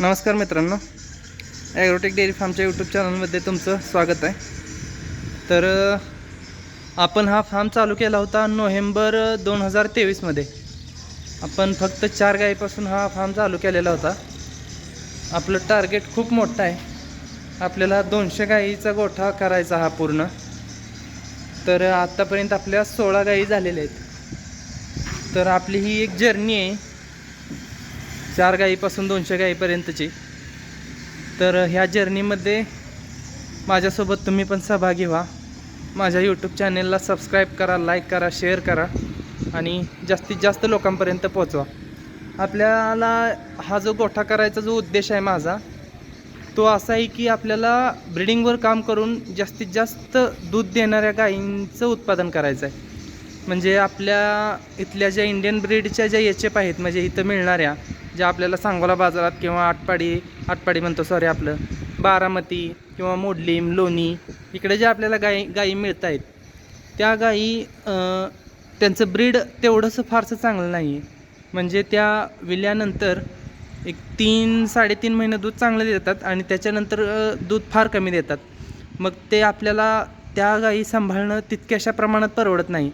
नमस्कार मित्रांनो. Agrotech dairy फार्मच्या यूट्यूब चॅनलमध्ये तुमचं स्वागत आहे. तर आपण हा फार्म चालू केला होता नोव्हेंबर दोन हजार तेवीसमध्ये आपण फक्त चार गाईपासून हा फार्म चालू केलेला होता. आपलं टार्गेट खूप मोठं आहे. आपल्याला दोनशे गाईचा गोठा करायचा हा पूर्ण. तर आत्तापर्यंत आपल्या सोळा गाई झालेल्या आहेत. तर आपली ही एक जर्नी आहे. चार गाईपासून दोनशे गाईपर्यंतची. तर ह्या जर्नीमध्ये माझ्यासोबत तुम्ही पण सहभागी व्हा. माझ्या यूट्यूब चॅनेलला सबस्क्राईब करा लाईक करा शेअर करा आणि जास्तीत जास्त लोकांपर्यंत पोचवा आपल्याला हा जो गोठा करायचा जो उद्देश आहे माझा तो असा आहे की आपल्याला ब्रिडिंगवर काम करून जास्तीत जास्त दूध देणाऱ्या गायींचं उत्पादन करायचं आहे म्हणजे आपल्या इथल्या ज्या इंडियन ब्रीडच्या ज्या एच एफ आहेत म्हणजे इथं मिळणाऱ्या ज्या आपल्याला सांगोला बाजारात किंवा आटपाडी आटपाडी म्हणतो सॉरी आपलं बारामती किंवा मोडलीम लोणी इकडे ज्या आपल्याला गाई गायी मिळत आहेत त्या गायी त्यांचं ब्रीड तेवढंसं फारसं चांगलं नाही आहे म्हणजे त्या विल्यानंतर एक तीन साडेतीन महिने दूध चांगलं देतात आणि त्याच्यानंतर दूध फार कमी देतात. मग ते आपल्याला त्या गायी सांभाळणं तितक्याशा प्रमाणात परवडत नाही.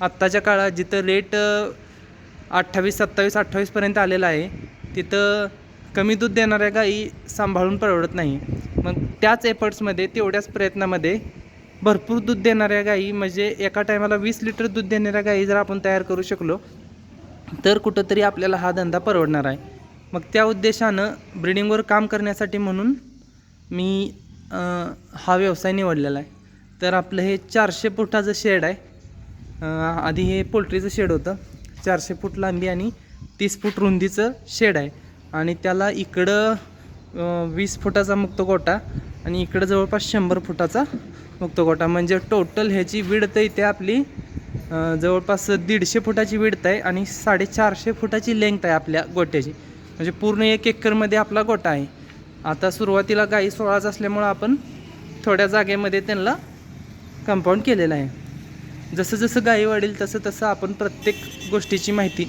आत्ताच्या काळात जिथं रेट अठ्ठावीस सत्तावीस अठ्ठावीसपर्यंत आलेला आहे. तिथं कमी दूध देणाऱ्या गायी सांभाळून परवडत नाही. मग त्याच एफर्ट्समध्ये तेवढ्याच प्रयत्नामध्ये भरपूर दूध देणाऱ्या गायी म्हणजे एका टायमाला वीस लिटर दूध देणाऱ्या गायी जर आपण तयार करू शकलो तर कुठंतरी आपल्याला हा धंदा परवडणार आहे. मग त्या उद्देशानं ब्रिडिंगवर काम करण्यासाठी म्हणून मी हा व्यवसाय निवडलेला आहे. तर आपलं हे चारशे फुटाचं शेड आहे. आधी हे पोल्ट्रीचं शेड होतं. चारशे फूट लांबी आणि तीस फूट रुंदीचं शेड आहे. आणि त्याला इकडं वीस फुटाचा मुक्त गोटा आणि इकडं जवळपास शंभर फुटाचा मुक्त गोटा म्हणजे टोटल ह्याची विडत इथे आपली जवळपास दीडशे फुटाची विडत आहे आणि साडेचारशे फुटाची लेंथ आहे आपल्या गोट्याची. म्हणजे पूर्ण एक एकरमध्ये आपला गोटा आहे. आता सुरुवातीला गाई सोळाच असल्यामुळं आपण थोड्या जागेमध्ये त्यांना कंपाऊंड केलेलं आहे. जसं जसं गाई वाढेल तसं तसं आपण प्रत्येक गोष्टीची माहिती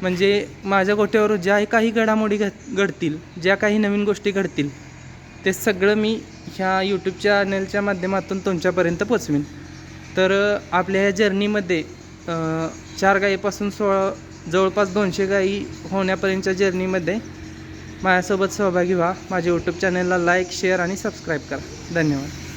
म्हणजे माझ्या गोट्यावर ज्या काही घडामोडी घ घडतील ज्या काही नवीन गोष्टी घडतील ते सगळं मी ह्या यूट्यूब चॅनलच्या माध्यमातून तुमच्यापर्यंत पोचवीन. तर आपल्या ह्या जर्नीमध्ये चार गाईपासून सोळा जवळपास दोनशे गाई होण्यापर्यंतच्या जर्नीमध्ये माझ्यासोबत सहभागी व्हा. माझ्या यूट्यूब चॅनलला लाईक शेअर आणि सबस्क्राईब करा. धन्यवाद.